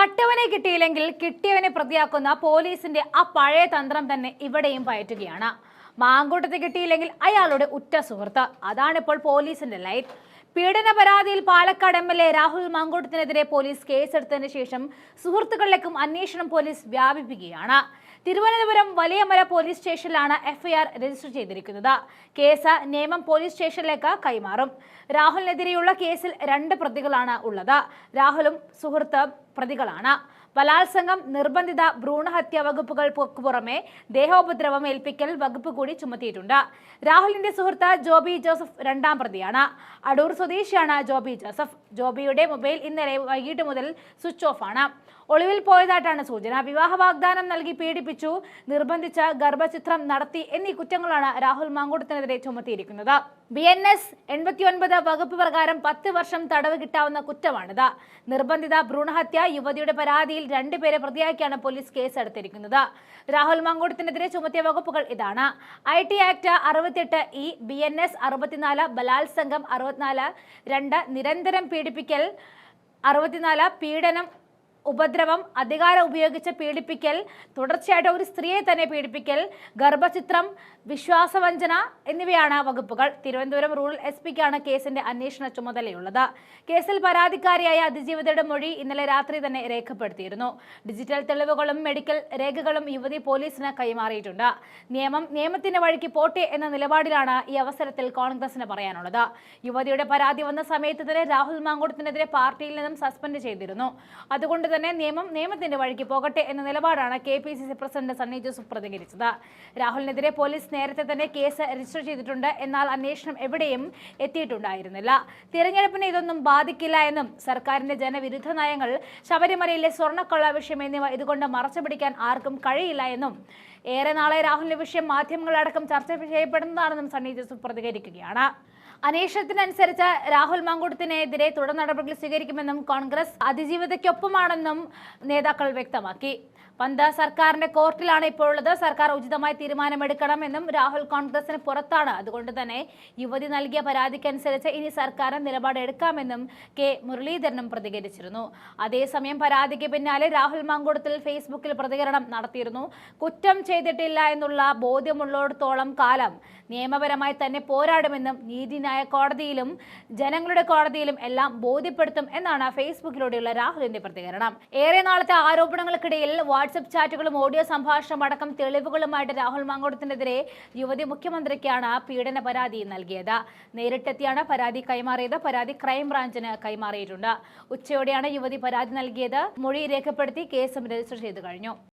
കട്ടവനെ കിട്ടിയില്ലെങ്കിൽ കിട്ടിയവനെ പ്രതിയാക്കുന്ന പോലീസിന്റെ ആ പഴയ തന്ത്രം തന്നെ ഇവിടെയും പയറ്റുകയാണ്. മാങ്കൂട്ടത്തെ കിട്ടിയില്ലെങ്കിൽ അയാളുടെ ഉറ്റ സുഹൃത്ത്. അതാണിപ്പോൾ പോലീസിന്റെ ലൈറ്റ് പീഡന പരാതിയിൽ Palakkad M L A Rahul മാങ്കൂട്ടത്തിനെതിരെ police കേസെടുത്തതിന് ശേഷം സുഹൃത്തുക്കളിലേക്കും അന്വേഷണം പോലീസ് വ്യാപിപ്പിക്കുകയാണ്. തിരുവനന്തപുരം വലിയമല പോലീസ് സ്റ്റേഷനിലാണ് എഫ്ഐആർ രജിസ്റ്റർ ചെയ്തിരിക്കുന്നത്. കേസ് നിയമം പോലീസ് സ്റ്റേഷനിലേക്ക് കൈമാറും. രാഹുലിനെതിരെയുള്ള കേസിൽ രണ്ട് പ്രതികളാണ് ഉള്ളത്. രാഹുലും സുഹൃത്ത് പ്രതികളാണ്. ബലാത്സംഗം നിർബന്ധിത ഭ്രൂണഹത്യ വകുപ്പുകൾക്ക് പുറമെ ദേഹോപദ്രവം ഏൽപ്പിക്കൽ വകുപ്പ് കൂടി ചുമത്തിയിട്ടുണ്ട്. രാഹുലിന്റെ സുഹൃത്ത് ജോബി ജോസഫ് രണ്ടാം പ്രതിയാണ്. അടൂർ സ്വദേശിയാണ് ജോബി ജോസഫ്. ജോബിയുടെ മൊബൈൽ ഇന്നലെ വൈകിട്ട് മുതൽ സ്വിച്ച് ഓഫ് ആണ് ഒളിവിൽ പോയതായിട്ടാണ് സൂചന. വിവാഹ വാഗ്ദാനം നൽകി പീഡിപ്പിച്ചു നിർബന്ധിച്ച ഗർഭചിത്രം നടത്തി എന്നീ കുറ്റങ്ങളാണ് രാഹുൽ മാങ്കൂട്ടത്തിനെതിരെ ചുമത്തിയിരിക്കുന്നത്. ബി എൻ എസ് എൺപത്തിയൊൻപത് വകുപ്പ് പ്രകാരം പത്ത് വർഷം തടവ് കിട്ടാവുന്ന കുറ്റമാണിത്. നിർബന്ധിത ഭ്രൂണഹത്യ യുവതിയുടെ പരാതിയിൽ രണ്ടുപേരെ പ്രതിയാക്കിയാണ് പോലീസ് കേസ് കേസെടുത്തിരിക്കുന്നത്. രാഹുൽ മാങ്കൂട്ടത്തിനെതിരെ ചുമത്തിയ വകുപ്പുകൾ ഇതാണ്. ഐ ടി ആക്ട് അറുപത്തെട്ട് ഇ ബി എൻ എസ് അറുപത്തിനാല് ബലാത്സംഗം അറുപത്തിനാല് രണ്ട് നിരന്തരം പീഡിപ്പിക്കൽ അറുപത്തിനാല് പീഡനം ഉപദ്രവം അധികാരം ഉപയോഗിച്ച് പീഡിപ്പിക്കൽ തുടർച്ചയായിട്ട് ഒരു സ്ത്രീയെ തന്നെ പീഡിപ്പിക്കൽ ഗർഭചിത്രം വിശ്വാസവഞ്ചന എന്നിവയാണ് വകുപ്പുകൾ. തിരുവനന്തപുരം റൂറൽ എസ് പിക്കാണ് കേസിന്റെ അന്വേഷണ ചുമതലയുള്ളത്. കേസിൽ പരാതിക്കാരിയായ അതിജീവിതയുടെ മൊഴി ഇന്നലെ രാത്രി തന്നെ രേഖപ്പെടുത്തിയിരുന്നു. ഡിജിറ്റൽ തെളിവുകളും മെഡിക്കൽ രേഖകളും യുവതി പോലീസിന് കൈമാറിയിട്ടുണ്ട്. നിയമം നിയമത്തിന്റെ വഴിക്ക് പോട്ടെ എന്ന നിലപാടിലാണ് ഈ അവസരത്തിൽ കോൺഗ്രസിന് പറയാനുള്ളത്. യുവതിയുടെ പരാതി വന്ന സമയത്ത് തന്നെ രാഹുൽ മാങ്കൂട്ടത്തിനെതിരെ പാർട്ടിയിൽ നിന്നും സസ്പെൻഡ് ചെയ്തിരുന്നു. അതുകൊണ്ട് തന്നെ നിയമം നിയമത്തിന്റെ വഴിക്ക് പോകട്ടെ എന്ന നിലപാടാണ് K P C C president Sunny Joseph പ്രതികരിച്ചത്. രാഹുലിനെതിരെ പോലീസ് നേരത്തെ തന്നെ കേസ് രജിസ്റ്റർ ചെയ്തിട്ടുണ്ട്. എന്നാൽ അന്വേഷണം എവിടെയും എത്തിയിട്ടുണ്ടായിരുന്നില്ല. തിരഞ്ഞെടുപ്പിനെ ഇതൊന്നും ബാധിക്കില്ല എന്നും സർക്കാരിന്റെ ജനവിരുദ്ധ നയങ്ങൾ ശബരിമലയിലെ സ്വർണക്കൊള്ള വിഷയം എന്നിവ ഇതുകൊണ്ട് മറച്ചു പിടിക്കാൻ ആർക്കും കഴിയില്ല എന്നും ഏറെ നാളെ രാഹുലിന്റെ വിഷയം മാധ്യമങ്ങളടക്കം ചർച്ച ചെയ്യപ്പെടുന്നതാണെന്നും സണ്ണി ജോസഫ് പ്രതികരിക്കുകയാണ്. അന്വേഷണത്തിനനുസരിച്ച് രാഹുൽ മാങ്കൂട്ടത്തിനെതിരെ തുടർ നടപടികൾ സ്വീകരിക്കുമെന്നും കോൺഗ്രസ് അതിജീവിതയ്ക്കൊപ്പമാണെന്നും നേതാക്കൾ വ്യക്തമാക്കി. പന്ത് സർക്കാരിന്റെ കോർട്ടിലാണ് ഇപ്പോൾ ഉള്ളത്. സർക്കാർ ഉചിതമായി തീരുമാനമെടുക്കണമെന്നും രാഹുൽ കോൺഗ്രസിന് പുറത്താണ്. അതുകൊണ്ട് തന്നെ യുവതി നൽകിയ പരാതിക്കനുസരിച്ച് ഇനി സർക്കാർ നിലപാടെടുക്കാമെന്നും കെ മുരളീധരനും പ്രതികരിച്ചിരുന്നു. അതേസമയം പരാതിക്ക് പിന്നാലെ രാഹുൽ മാങ്കൂടത്തിൽ ഫേസ്ബുക്കിൽ പ്രതികരണം നടത്തിയിരുന്നു. കുറ്റം ചെയ്തിട്ടില്ല എന്നുള്ള ബോധ്യമുള്ളിടത്തോളം കാലം നിയമപരമായി തന്നെ പോരാടുമെന്നും നീതിന്യായ കോടതിയിലും ജനങ്ങളുടെ കോടതിയിലും എല്ലാം ബോധ്യപ്പെടുത്തും എന്നാണ് ഫേസ്ബുക്കിലൂടെയുള്ള രാഹുലിന്റെ പ്രതികരണം. ഏറെ നാളത്തെ ആരോപണങ്ങൾക്കിടയിൽ വാട്സപ്പ് ചാറ്റുകളും ഓഡിയോ സംഭാഷണം അടക്കം തെളിവുകളുമായിട്ട് രാഹുൽ മാങ്കോടത്തിനെതിരെ യുവതി മുഖ്യമന്ത്രിക്കാണ് പീഡന പരാതി നൽകിയത്. നേരിട്ടെത്തിയാണ് പരാതി കൈമാറിയത്. പരാതി ക്രൈംബ്രാഞ്ചിന് കൈമാറിയിട്ടുണ്ട്. ഉച്ചയോടെയാണ് യുവതി പരാതി നൽകിയത്. മൊഴി രേഖപ്പെടുത്തി കേസും രജിസ്റ്റർ ചെയ്തു കഴിഞ്ഞു.